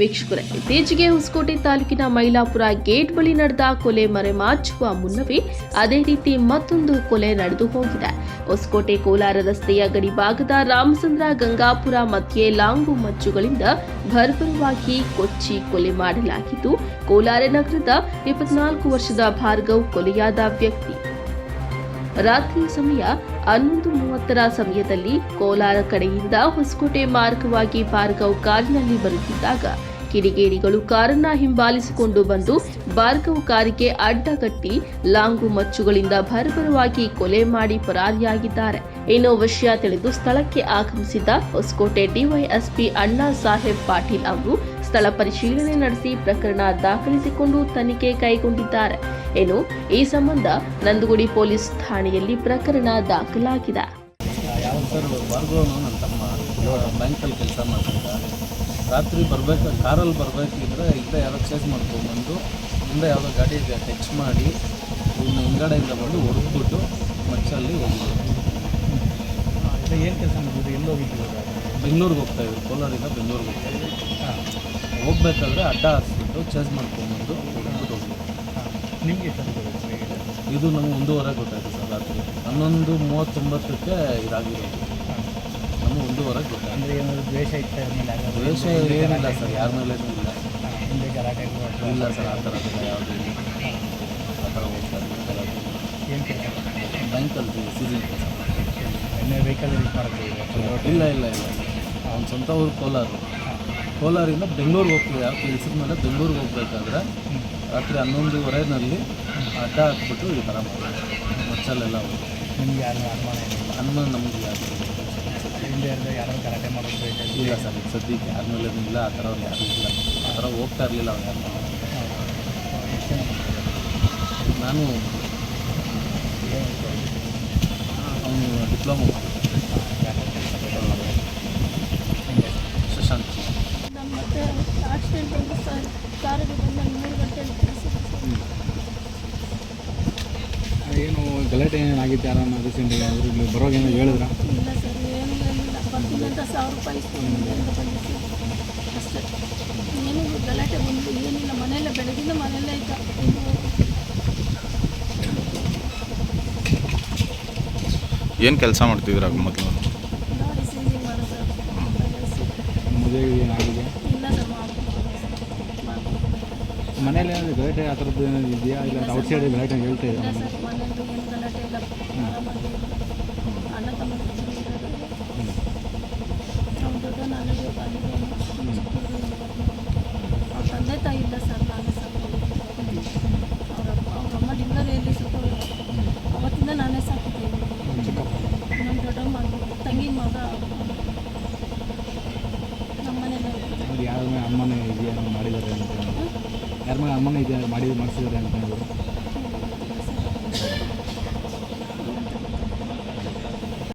ವೀಕ್ಷಕರೇ, ಇತ್ತೀಚೆಗೆ ಹೊಸಕೋಟೆ ತಾಲೂಕಿನ ಮೈಲಾಪುರ ಗೇಟ್ ಬಳಿ ನಡೆದ ಕೊಲೆ ಮರೆಮಾಚುವ ಮುನ್ನವೇ ಅದೇ ರೀತಿ ಮತ್ತೊಂದು ಕೊಲೆ ನಡೆದು ಹೋಗಿದೆ. ಹೊಸಕೋಟೆ ಕೋಲಾರ ರಸ್ತೆಯ ಗಡಿಭಾಗದ ರಾಮಚಂದ್ರ ಗಂಗಾಪುರ ಮಧ್ಯೆ ಲಾಂಗು ಮಚ್ಚುಗಳಿಂದ ಭರ್ಭರವಾಗಿ ಕೊಚ್ಚಿ ಕೊಲೆ ಮಾಡಲಾಗಿದ್ದು, ಕೋಲಾರ ನಗರದ ಇಪ್ಪತ್ನಾಲ್ಕು ವರ್ಷದ ಭಾರ್ಗವ್ ಕೊಲೆಯಾದ ವ್ಯಕ್ತಿ. ರಾತ್ರಿ ಸಮಯ ಹನ್ನೊಂದು ಮೂವತ್ತರ ಸಮಯದಲ್ಲಿ ಕೋಲಾರ ಕಡೆಯಿಂದ ಹೊಸಕೋಟೆ ಮಾರ್ಗವಾಗಿ ಭಾರ್ಗವ್ ಕಾರಿನಲ್ಲಿ ಬರುತ್ತಿದ್ದಾಗ ಕಿಡಿಗೇಡಿಗಳು ಕಾರನ್ನ ಹಿಂಬಾಲಿಸಿಕೊಂಡು ಬಂದು ಭಾರ್ಗವ್ ಕಾರಿಗೆ ಅಡ್ಡಗಟ್ಟಿ ಲಾಂಗು ಮಚ್ಚುಗಳಿಂದ ಭರಭರವಾಗಿ ಕೊಲೆ ಮಾಡಿ ಪರಾರಿಯಾಗಿದ್ದಾರೆ. ಇನ್ನು ವಿಷಯ ತಿಳಿದು ಸ್ಥಳಕ್ಕೆ ಆಗಮಿಸಿದ ಹೊಸಕೋಟೆ ಡಿವೈಎಸ್ಪಿ ಅಣ್ಣಾ ಸಾಹೇಬ್ ಪಾಟೀಲ್ ಅವರು ಸ್ಥಳ ಪರಿಶೀಲನೆ ನಡೆಸಿ ಪ್ರಕರಣ ದಾಖಲಿಸಿಕೊಂಡು ತನಿಖೆ ಕೈಗೊಂಡಿದ್ದಾರೆ. ಇನ್ನು ಈ ಸಂಬಂಧ ನಂದಗುಡಿ ಪೊಲೀಸ್ ಠಾಣೆಯಲ್ಲಿ ಪ್ರಕರಣ ದಾಖಲಾಗಿದೆ. ರಾತ್ರಿ ಬರಬೇಕು ಕಾರಲ್ಲಿ ಬರಬೇಕಿದ್ರೆ ಇಲ್ಲ ಯಾರೋ ಚೇಸ್ ಮಾಡ್ಕೊಂಡ್ಬಂದು ಮುಂದೆ ಯಾವುದೋ ಗಾಡಿ ಟಚ್ ಮಾಡಿ ಇನ್ನು ಹಿಂಗಡೆಯಿಂದ ಬಂದು ಹೊಡೆದ್ಬಿಟ್ಟು ಮಚ್ಚಲ್ಲಿ ಹೋಗಿದ್ರು ಏನು ಕೆಲಸ ಮಾಡಿದ್ರು? ಎಲ್ಲಿ ಹೋಗಿದ್ದೀವಿ ಬೆಂಗಳೂರಿಗೆ ಹೋಗ್ತಾ ಇದ್ರು ಕೋಲಾರಿಂದ ಬೆಂಗಳೂರಿಗೆ ಹೋಗ್ತಾ ಇದ್ರು ಹಾಂ. ಹೋಗ್ಬೇಕಾದ್ರೆ ಅಡ್ಡ ಹಾಕ್ಬಿಟ್ಟು ಚೇಸ್ ಮಾಡ್ಕೊಂಡ್ಬಂದು ಹೊಡೆದ್ಬಿಟ್ಟು ಹೋಗಿದ್ರು ನಿಮಗೆ ಇದು ನಮ್ಗೆ ಒಂದೂವರೆ ಗೊತ್ತಾಯಿತು ಸರ್ ರಾತ್ರಿ. ಹನ್ನೊಂದು ಮೂವತ್ತೊಂಬತ್ತಕ್ಕೆ ಇದಾಗಿರೋದು. ನಮಗೆ ಒಂದೂವರೆಗೆ ಗೊತ್ತಾಯ್ತು ಅಂದರೆ ಏನಾದರೂ ದ್ವೇಷ ಇತ್ತ ಮೇಲೆ ಆಗೋದು? ದ್ವೇಷ ಏನಿಲ್ಲ ಸರ್ ಯಾರ ಮೇಲೆ ಇಲ್ಲ ಹಿಂದೆ ಗಲಾಟೆ ಇಲ್ಲ ಸರ್ ಆ ಥರದ್ದೆಲ್ಲ ಯಾವುದೂ ಇಲ್ಲ. ಆ ಥರ ಹೋಗ್ತಾ ಇರ್ತಾರೆ ಏನು ಬ್ಯಾಂಕಲ್ಲಿ ಸೀಸನ್ ಎಣ್ಣೆ ವೆಹಿಕಲ್ ಯೂಸ್ ಮಾಡ್ತೀವಿ ಇಲ್ಲ ಇಲ್ಲ ಇಲ್ಲ. ಅವ್ನ ಸ್ವಂತ ಊರು ಕೋಲಾರು. ಕೋಲಾರಿಂದ ಬೆಂಗಳೂರಿಗೆ ಹೋಗ್ತೀವಿ. ಯಾವ ಕೆಲಸದ ಮೇಲೆ ಬೆಂಗಳೂರಿಗೆ ಹೋಗ್ಬೇಕಾದ್ರೆ ರಾತ್ರಿ ಹನ್ನೊಂದುವರೆನಲ್ಲಿ ಅಡ್ಡ ಹಾಕ್ಬಿಟ್ಟು ಈ ಥರ ಮಾಡ್ತಾರೆ. ಮಚ್ಚಲ್ಲೆಲ್ಲ ಹೋಗಿ ನಿಮ್ಗೆ ಯಾರು ಅನುಮಾನ ಅನುಮಾನ ನಮಗೆ ಯಾರು ಹಿಂದೆ ಇರೋ ಯಾರೋ ಗಲಾಟೆ ಮಾಡೋದು ಇಲ್ಲ ಸರ್ ಈಗ ಸದ್ಯಕ್ಕೆ ಯಾರ ಇಲ್ಲ ಆ ಥರ ಅವ್ರು ಯಾರು ಇಲ್ಲ. ಆ ಥರ ಹೋಗ್ತಾ ಇರಲಿಲ್ಲ ಅವ್ರು ಯಾರು? ನಾನು ಅವನು ಡಿಪ್ಲೊಮೊ ಮತ್ತೆ ಆಕ್ಸಿಡೆಂಟ್ ಬಂದು ಸರ್ ಕಾರಿಗೆ ಬಂದು ಮೂರು ಗಂಟೆ ಏನು ಗಲಾಟೆ ಏನಾಗಿತ್ತು ಯಾರು ರೀಸೆಂಟ್ ಅವರು ಇಲ್ಲಿ ಬರೋವಾಗ ಏನೋ ಹೇಳಿದ್ರ? ಇಲ್ಲ ಸರ್ ಅಂತ ಸಾವಿರ ರೂಪಾಯಿ ಇಸ್ಕೊಂಡು ಅಂತ ಬಂದಿತ್ತು ಅಷ್ಟೇ ಏನು ಗಲಾಟೆ ಬಂದು ಏನಿಲ್ಲ ಮನೆಯಲ್ಲೇ ಬೆಳಗಿನ ಮನೆಯಲ್ಲೇ ಇದ್ದ ಏನು ಕೆಲಸ ಮಾಡ್ತಿದ್ರ ಮೊದಲು? ಮನೇಲಿ ಏನಾದ್ರು ಗಲಾಟೆ ಆ ಥರದ್ದು ಏನಾದ್ರು ಇದೆಯಾ? ಇಲ್ಲ ಔಟ್ ಸೈಡ್ ಗಲಾಟೆ ಹೇಳ್ತಾ ಇದ್ದಾರೆ? ಮನೇಲಿ ಯಾರ ಅಮ್ಮನೇ ಇದೆಯಾ ಮಾಡಿದ್ದಾರೆ ಅಂತ. ಯಾರ ಅಮ್ಮನೇ ಇದೆಯಾ ಮಾಡಿ ಮಾಡಿಸಿದ್ದಾರೆ ಅಂತ ಹೇಳಿದ್ರು